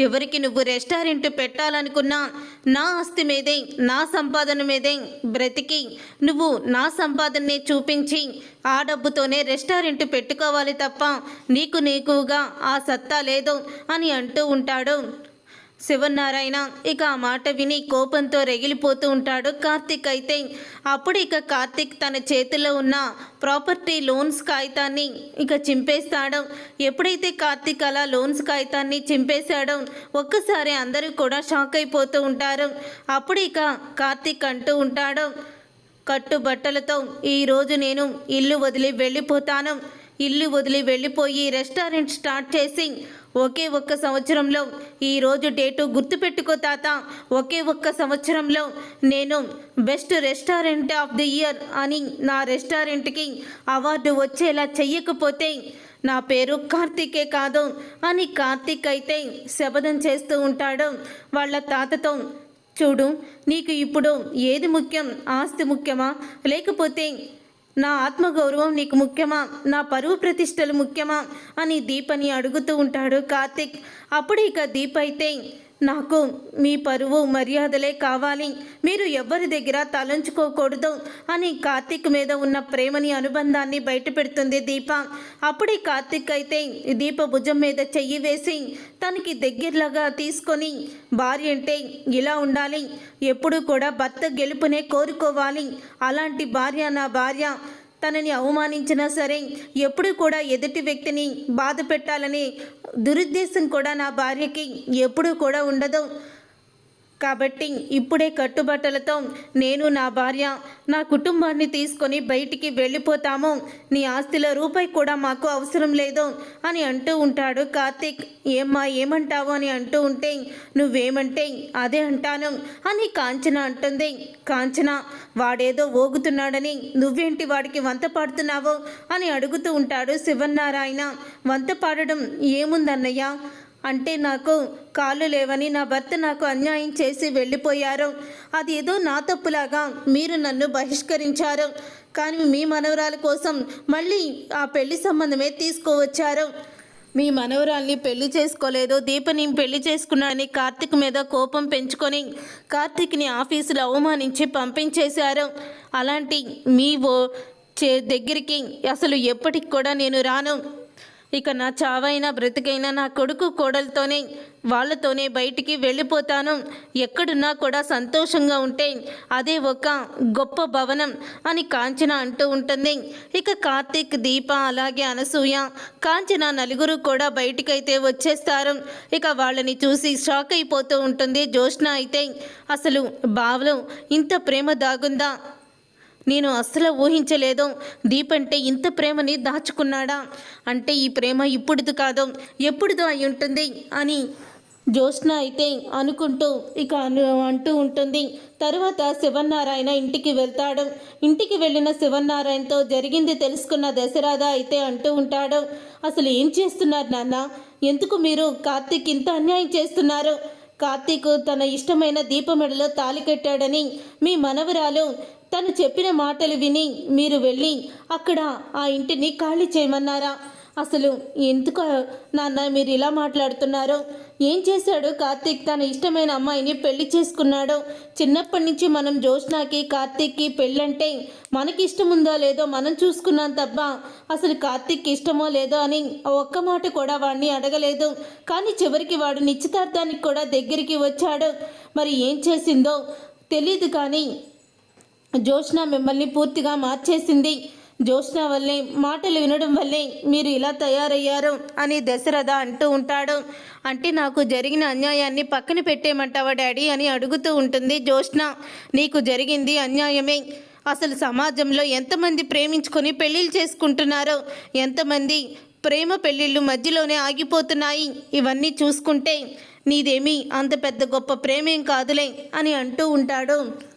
చివరికి నువ్వు రెస్టారెంట్ పెట్టాలనుకున్నా నా ఆస్తి మీదే నా సంపాదన మీదే బ్రతికి నువ్వు నా సంపాదనని చూపించి ఆ డబ్బుతోనే రెస్టారెంట్ పెట్టుకోవాలి తప్ప నీకు నీకుగా ఆ సత్తా లేదు అని అంటూ ఉంటాడు. శివనారాయణ ఇక ఆ మాట విని కోపంతో రెగిలిపోతూ ఉంటాడు కార్తిక్ అయితే. అప్పుడు ఇక కార్తిక్ తన చేతిలో ఉన్న ప్రాపర్టీ లోన్స్ కాగితాన్ని ఇక చింపేస్తాడు. ఎప్పుడైతే కార్తిక్ అలా లోన్స్ కాగితాన్ని చింపేశాడో ఒక్కసారి అందరూ కూడా షాక్ అయిపోతూ ఉంటారు. అప్పుడు ఇక కార్తిక్ అంటూ ఉంటాడు కట్టుబట్టలతో ఈరోజు నేను ఇల్లు వదిలి వెళ్ళిపోతాను. ఇల్లు వదిలి వెళ్ళిపోయి రెస్టారెంట్ స్టార్ట్ చేసి ఒకే ఒక్క సంవత్సరంలో ఈరోజు డేటు గుర్తుపెట్టుకో తాత. ఒకే ఒక్క సంవత్సరంలో నేను best restaurant of the year అని నా రెస్టారెంట్కి అవార్డు వచ్చేలా చెయ్యకపోతే నా పేరు కార్తీకే కాదు అని కార్తీక్ అయితే శపథం చేస్తూ ఉంటాడు. వాళ్ళ తాతతో చూడు నీకు ఇప్పుడు ఏది ముఖ్యం ఆస్తి ముఖ్యమా? లేకపోతే నా ఆత్మగౌరవం నీకు ముఖ్యమా? నా పరువు ప్రతిష్టలు ముఖ్యమా? అని దీపని అడుగుతూ ఉంటాడు కార్తిక్. అప్పుడు ఇక దీప్ అయితే నాకు మీ పరువు మర్యాదలే కావాలి. మీరు ఎవరి దగ్గర తలంచుకోకూడదు అని కార్తిక్ మీద ఉన్న ప్రేమని అనుబంధాన్ని బయటపెడుతుంది దీప. అప్పుడే కార్తీక్ కార్తిక్ అయితే దీప భుజం మీద చెయ్యి వేసి తనకి దగ్గరలాగా తీసుకొని భార్య అంటే ఇలా ఉండాలి. ఎప్పుడు కూడా భర్త గెలుపునే కోరుకోవాలి. అలాంటి భార్య నా భార్య. తనని అవమానించినా సరే ఎప్పుడు కూడా ఎదుటి వ్యక్తిని బాధ పెట్టాలని దురుద్దేశం కూడా నా భార్యకి ఎప్పుడూ కూడా ఉండదు. కాబట్టి ఇప్పుడే కట్టుబట్టలతో నేను నా భార్య నా కుటుంబాన్ని తీసుకొని బయటికి వెళ్ళిపోతాము. నీ ఆస్తిలో రూపాయి కూడా మాకు అవసరం లేదు అని అంటూ ఉంటాడు కార్తీక్. ఏమ్మా ఏమంటావు అని అంటూ ఉంటే నువ్వేమంటే అదే అంటాను అని కాంచన అంటుంది. కాంచన వాడేదో ఓగుతున్నాడని నువ్వేంటి వాడికి వంత పాడుతున్నావు అని అడుగుతూ ఉంటాడు శివన్నారాయణ. వంత పాడడం ఏముందన్నయ్య? అంటే నాకు కాళ్ళు లేవని నా భర్త నాకు అన్యాయం చేసి వెళ్ళిపోయారు. అది ఏదో నా తప్పులాగా మీరు నన్ను బహిష్కరించారు. కానీ మీ మనవరాల కోసం మళ్ళీ ఆ పెళ్ళి సంబంధమే తీసుకువచ్చారు. మీ మనవరాల్ని పెళ్ళి చేసుకోలేదు. దీపని పెళ్ళి చేసుకున్నాడని కార్తిక్ మీద కోపం పెంచుకొని కార్తిక్ని ఆఫీసులో అవమానించి పంపించేశారు. అలాంటి మీ ఓ చే దగ్గరికి అసలు ఎప్పటికి కూడా నేను రాను. ఇక నా చావైనా బ్రతికైనా నా కొడుకు కోడలతోనే వాళ్ళతోనే బయటికి వెళ్ళిపోతాను. ఎక్కడున్నా కూడా సంతోషంగా ఉంటే అదే ఒక గొప్ప భవనం అని కాంచన అంటూ ఉంటుంది. ఇక కార్తీక్ దీప అలాగే అనసూయ కాంచన నలుగురు కూడా బయటికైతే వచ్చేస్తారు. ఇక వాళ్ళని చూసి షాక్ అయిపోతూ ఉంటుంది జోష్న అయితే. అసలు బావలో ఇంత ప్రేమ దాగుందా? నేను అస్సలు ఊహించలేదు. దీపంటే ఇంత ప్రేమని దాచుకున్నాడా? అంటే ఈ ప్రేమ ఇప్పుడుది కాదు. ఎప్పుడుదో అయి ఉంటుంది అని జ్యోత్స్న అయితే అనుకుంటూ ఇక అను అంటూ ఉంటుంది. తరువాత శివన్నారాయణ ఇంటికి వెళ్తాడు. ఇంటికి వెళ్ళిన శివన్నారాయణతో జరిగింది తెలుసుకున్న దశరాధ అయితే అంటూ ఉంటాడు. అసలు ఏం చేస్తున్నారు నాన్న? ఎందుకు మీరు కార్తీక్ ఇంత అన్యాయం చేస్తున్నారు? కార్తీక్ తన ఇష్టమైన దీపమెడలో తాలి కట్టాడని మీ మనవరాలు తను చెప్పిన మాటలు విని మీరు వెళ్ళి అక్కడ ఆ ఇంటిని ఖాళీ చేయమన్నారా? అసలు ఎందుకు నాన్న మీరు ఇలా మాట్లాడుతున్నారు? ఏం చేశాడు కార్తీక్? తన ఇష్టమైన అమ్మాయిని పెళ్ళి చేసుకున్నాడు. చిన్నప్పటి నుంచి మనం జోష్నాకి కార్తీక్కి పెళ్ళంటే మనకి ఇష్టం ఉందో లేదో మనం చూసుకున్నాం తప్ప అసలు కార్తీక్ ఇష్టమో లేదో అని ఒక్క మాట కూడా వాడిని అడగలేదు. కానీ చివరికి వాడు నిశ్చితార్థానికి కూడా దగ్గరికి వచ్చాడు. మరి ఏం చేసిందో తెలియదు కానీ జోష్న మిమ్మల్ని పూర్తిగా మార్చేసింది. జోష్న వల్లే మాటలు వినడం వల్లే మీరు ఇలా తయారయ్యారు అని దశరథ అంటూ ఉంటాడు. అంటే నాకు జరిగిన అన్యాయాన్ని పక్కన పెట్టేయమంటావా డాడీ అని అడుగుతూ ఉంటుంది జోష్న నీకు జరిగింది అన్యాయమే. అసలు సమాజంలో ఎంతమంది ప్రేమించుకొని పెళ్ళిళ్ళు చేసుకుంటున్నారో ఎంతమంది ప్రేమ పెళ్ళిళ్ళు మధ్యలోనే ఆగిపోతున్నాయి. ఇవన్నీ చూసుకుంటే నీదేమీ అంత పెద్ద గొప్ప ప్రేమేం కాదులే అని అంటూ ఉంటాడు.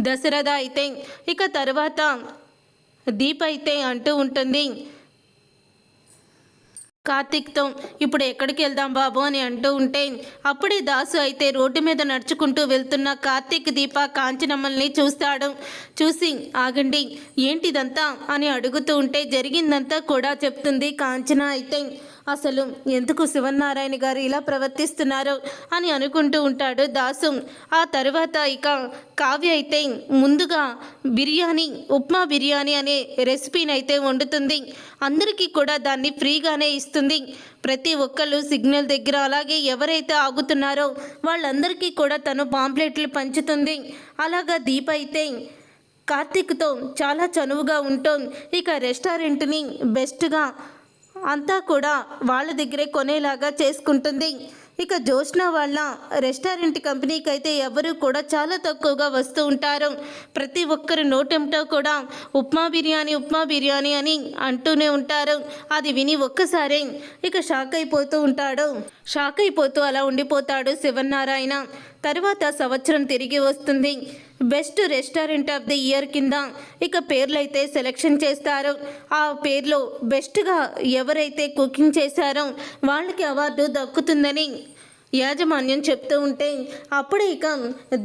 దశరథ అయితే ఇక తర్వాత దీప అయితే అంటూ ఉంటుంది. కార్తీక్తో ఇప్పుడు ఎక్కడికి వెళ్దాం బాబు అని అంటూ ఉంటే అప్పుడే దాసు అయితే రోడ్డు మీద నడుచుకుంటూ వెళ్తున్న కార్తీక్ దీప కాంచనమ్మల్ని చూస్తాడు. చూసి ఆగండి ఏంటిదంతా? అని అడుగుతూ ఉంటే జరిగిందంతా కూడా చెప్తుంది కాంచన అయితే. అసలు ఎందుకు శివనారాయణ గారు ఇలా ప్రవర్తిస్తున్నారు అని అనుకుంటూ ఉంటాడు దాసు. ఆ తర్వాత ఇక కావ్య అయితే ముందుగా బిర్యానీ ఉప్మా బిర్యానీ అనే రెసిపీని అయితే వండుతుంది. అందరికీ కూడా దాన్ని ఫ్రీగానే ఇస్తుంది. ప్రతి ఒక్కళ్ళు సిగ్నల్ దగ్గర అలాగే ఎవరైతే ఆగుతున్నారో వాళ్ళందరికీ కూడా తను పాంప్లెట్లు పంచుతుంది. అలాగా దీప అయితే కార్తీక్తో చాలా చనువుగా ఉంటాం ఇక రెస్టారెంట్ని బెస్ట్గా అంతా కూడా వాళ్ళ దగ్గరే కొనేలాగా చేసుకుంటుంది. ఇక జోష్న వాళ్ళ రెస్టారెంట్ కంపెనీకి అయితే ఎవరు కూడా చాలా తక్కువగా వస్తూ ఉంటారు. ప్రతి ఒక్కరు నోటెంటో కూడా ఉప్మా బిర్యానీ ఉప్మా బిర్యానీ అని అంటూనే ఉంటారు. అది విని ఒక్కసారి ఇక షాక్ అయిపోతూ ఉంటాడు. షాక్ అయిపోతూ అలా ఉండిపోతాడు శివనారాయణ తర్వాత సంవత్సరం తిరిగి వస్తుంది. Best restaurant of the year కింద ఇక పేర్లు అయితే సెలెక్షన్ చేస్తారు. ఆ పేర్లో బెస్ట్గా ఎవరైతే కుకింగ్ చేశారో వాళ్ళకి అవార్డు దక్కుతుందని యాజమాన్యం చెప్తూ ఉంటే అప్పుడే ఇక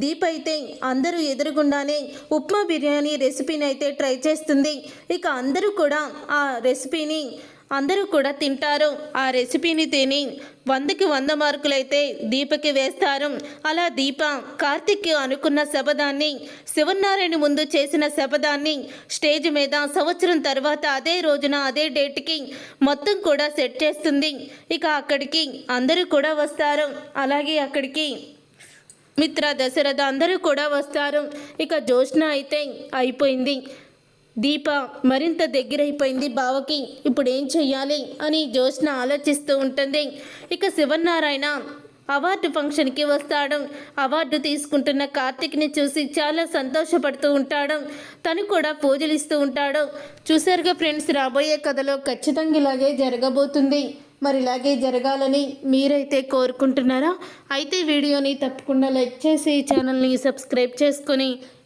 దీప్ అయితే అందరూ ఎదురుగుండానే ఉప్మా బిర్యానీ రెసిపీని అయితే ట్రై చేస్తుంది. ఇక అందరూ కూడా ఆ రెసిపీని అందరూ కూడా తింటారు. ఆ రెసిపీని తిని వందకి వంద మార్కులైతే దీపకి వేస్తారు. అలా దీప కార్తిక్కి అనుకున్న శపథాన్ని శివనారాయణ ముందు చేసిన శపథాన్ని స్టేజ్ మీద సంవత్సరం తర్వాత అదే రోజున అదే డేట్కి మొత్తం కూడా సెట్ చేస్తుంది. ఇక అక్కడికి అందరూ కూడా వస్తారు. అలాగే అక్కడికి మిత్ర దశరథ అందరూ కూడా వస్తారు. ఇక జోష్న అయితే అయిపోయింది. దీప మరింత దగ్గరైపోయింది బావకి. ఇప్పుడు ఏం చెయ్యాలి అని జోష్న ఆలోచిస్తూ ఉంటుంది. ఇక శివనారాయణ అవార్డు ఫంక్షన్కి వస్తాడు. అవార్డు తీసుకుంటున్న కార్తిక్ని చూసి చాలా సంతోషపడుతూ ఉంటాడు. తను కూడా పూజలు ఇస్తూ ఉంటాడు. చూసారుగా ఫ్రెండ్స్ రాబోయే కథలో ఖచ్చితంగా ఇలాగే జరగబోతుంది. మరి ఇలాగే జరగాలని మీరైతే కోరుకుంటున్నారా? అయితే వీడియోని తప్పకుండా లైక్ చేసి ఛానల్ని సబ్స్క్రైబ్ చేసుకొని